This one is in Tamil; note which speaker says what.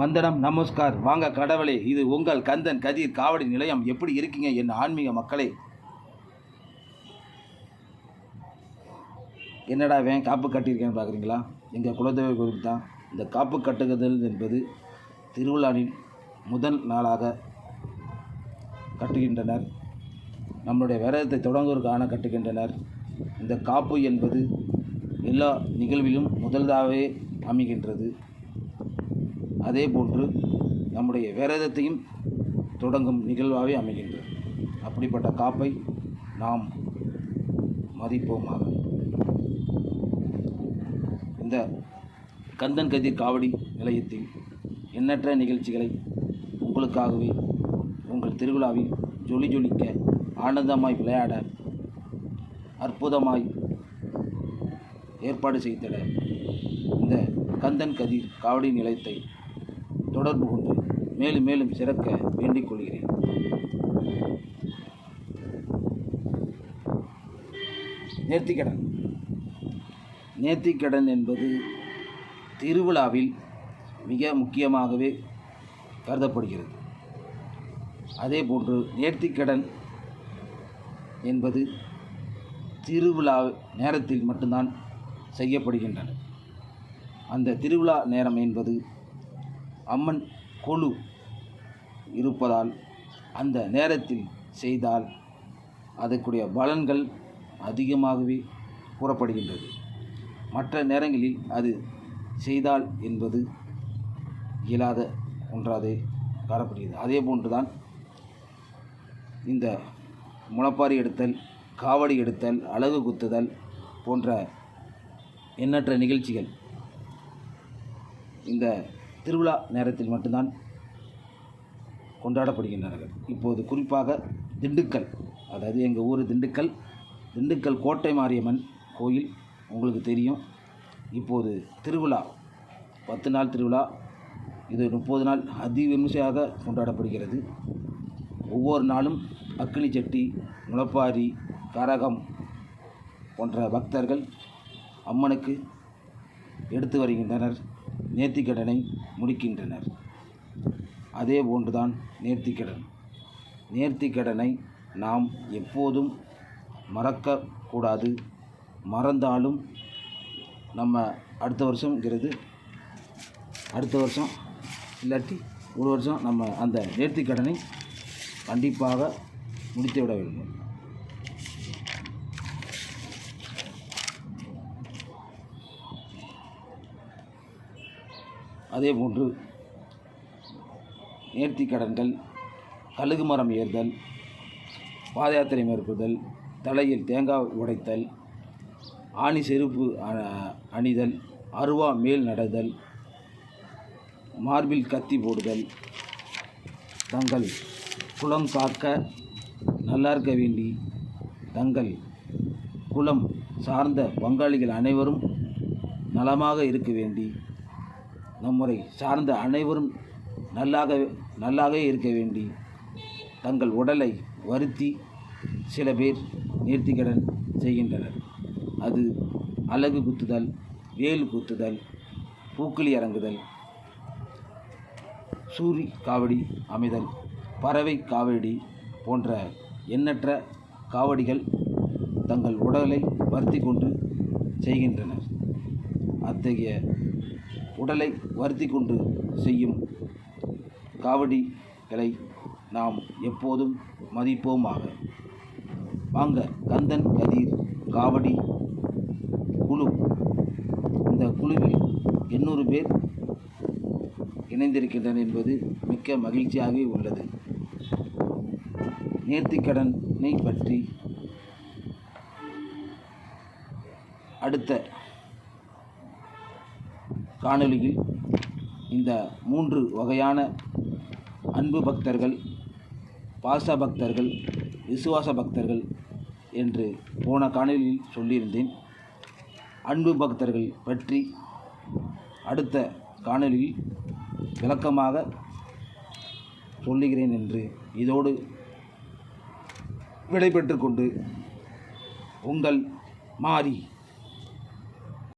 Speaker 1: வந்தனம் நமஸ்கார். வாங்க கடவுளே இது உங்கள் கந்தன் கதிர் காவடி நிலையம். எப்படி இருக்கீங்க என் ஆன்மீக மக்களே? என்னடா வேன் காப்பு கட்டியிருக்கேன்னு பார்க்குறீங்களா? எங்கள் குலதெய்வ கோவில் தான். இந்த காப்பு கட்டுதல் என்பது திருவிழாவின் முதல் நாளாக கட்டுகின்றனர். நம்மளுடைய விரதத்தை தொடங்குவதற்கான கட்டுகின்றனர். இந்த காப்பு என்பது எல்லா நிகழ்விலும் முதல்தாகவே அமைகின்றது. அதே போன்று நம்முடைய விரதத்தையும் தொடங்கும் நிகழ்வாகவே அமைகின்றது. அப்படிப்பட்ட காப்பை நாம் மதிப்போமாக. இந்த கந்தன் கதிர் காவடி நிலையத்தில் எண்ணற்ற நிகழ்ச்சிகளை உங்களுக்காகவே உங்கள் திருவிழாவில் ஜொலி ஜொலிக்க ஆனந்தமாய் விளையாட அற்புதமாய் ஏற்பாடு செய்திட இந்த கந்தன் கதிர் காவடி நிலையத்தை தொடர்பு கொண்டு மேலும் மேலும் சிறக்க வேண்டிக் கொள்கிறேன். நேர்த்திக்கடன். நேர்த்திக்கடன் என்பது திருவிழாவில் மிக முக்கியமாகவே கருதப்படுகிறது. அதே போன்று நேர்த்திக்கடன் என்பது திருவிழா நேரத்தில் மட்டும்தான் செய்யப்படுகின்றன அந்த திருவிழா நேரம் என்பது அம்மன் கொழு இருப்பதால் அந்த நேரத்தில் செய்தால் அதற்குரிய பலன்கள் அதிகமாகவே கூறப்படுகின்றது. மற்ற நேரங்களில் அது செய்தால் என்பது இயலாத ஒன்றாதே காணப்படுகிறது. அதே போன்றுதான் இந்த முளப்பாரி எடுத்தல் காவடி எடுத்தல் அழகு குத்துதல் போன்ற எண்ணற்ற நிகழ்ச்சிகள் இந்த திருவிழா நேரத்தில் மட்டும்தான் கொண்டாடப்படுகின்றனர் இப்போது குறிப்பாக திண்டுக்கல் அதாவது எங்கள் ஊர் திண்டுக்கல் திண்டுக்கல் கோட்டை மாரியம்மன் கோயில் உங்களுக்கு தெரியும். இப்போது திருவிழா பத்து நாள் திருவிழா இது முப்பது நாள் அதி விமர்சையாக கொண்டாடப்படுகிறது. ஒவ்வொரு நாளும் அக்னி சட்டி முளப்பாரி கரகம் போன்ற பக்தர்கள் அம்மனுக்கு எடுத்து வருகின்றனர். நேர்த்திக்கடனை முடிக்கின்றனர். அதே போன்றுதான் நேர்த்திக்கடன். நேர்த்திக்கடனை நாம் எப்போதும் மறக்கக்கூடாது. மறந்தாலும் நம்ம அடுத்த வருஷங்கிறது அடுத்த வருஷம் இல்லாட்டி ஒரு வருஷம் நம்ம அந்த நேர்த்திக்கடனை கண்டிப்பாக முடித்து விட வேண்டும். அதே போன்று நேர்த்திக்கடன்கள் கழுகு மரம் ஏறுதல் பாத யாத்திரை மேற்கொள்தல் தலையில் தேங்காய் உடைத்தல் ஆணி செருப்பு அ- அணிதல் அருவா மேல் நடதல் மார்பில் கத்தி போடுதல். தங்கள் குலம் காக்க நல்லா இருக்க வேண்டி தங்கள் குலம் சார்ந்த பங்காளிகள் அனைவரும் நலமாக இருக்க வேண்டி நம்முறை சார்ந்த அனைவரும் நல்லாக நல்லாக இருக்க வேண்டி தங்கள் உடலை வருத்தி சில பேர் நேர்த்திக்கடன் செய்கின்றனர். அது அலகு குத்துதல் வேல் குத்துதல் பூக்களி இறங்குதல் சூரி காவடி அமைதல் பறவை காவடி போன்ற எண்ணற்ற காவடிகள் தங்கள் உடலை வருத்தி கொண்டு செய்கின்றனர். அத்தகைய உடலை வருத்தி கொண்டு செய்யும் காவடிகளை நாம் எப்போதும் மதிப்போமாக. வாங்க கந்தன் கதிர் காவடி குழு. இந்த குழுவில் எண்ணூறு பேர் இணைந்திருக்கின்றனர் என்பது மிக்க மகிழ்ச்சியாகவே உள்ளது. நேர்த்திக்கடனை பற்றி அடுத்த காணொலியில் இந்த மூன்று வகையான அன்பு பக்தர்கள் பாச பக்தர்கள் விசுவாச பக்தர்கள் என்று போன காணொலியில் சொல்லியிருந்தேன். அன்பு பக்தர்கள் பற்றி அடுத்த காணொலியில் விளக்கமாக சொல்லுகிறேன் என்று இதோடு விடைபெற்று கொண்டு உங்கள் மாறி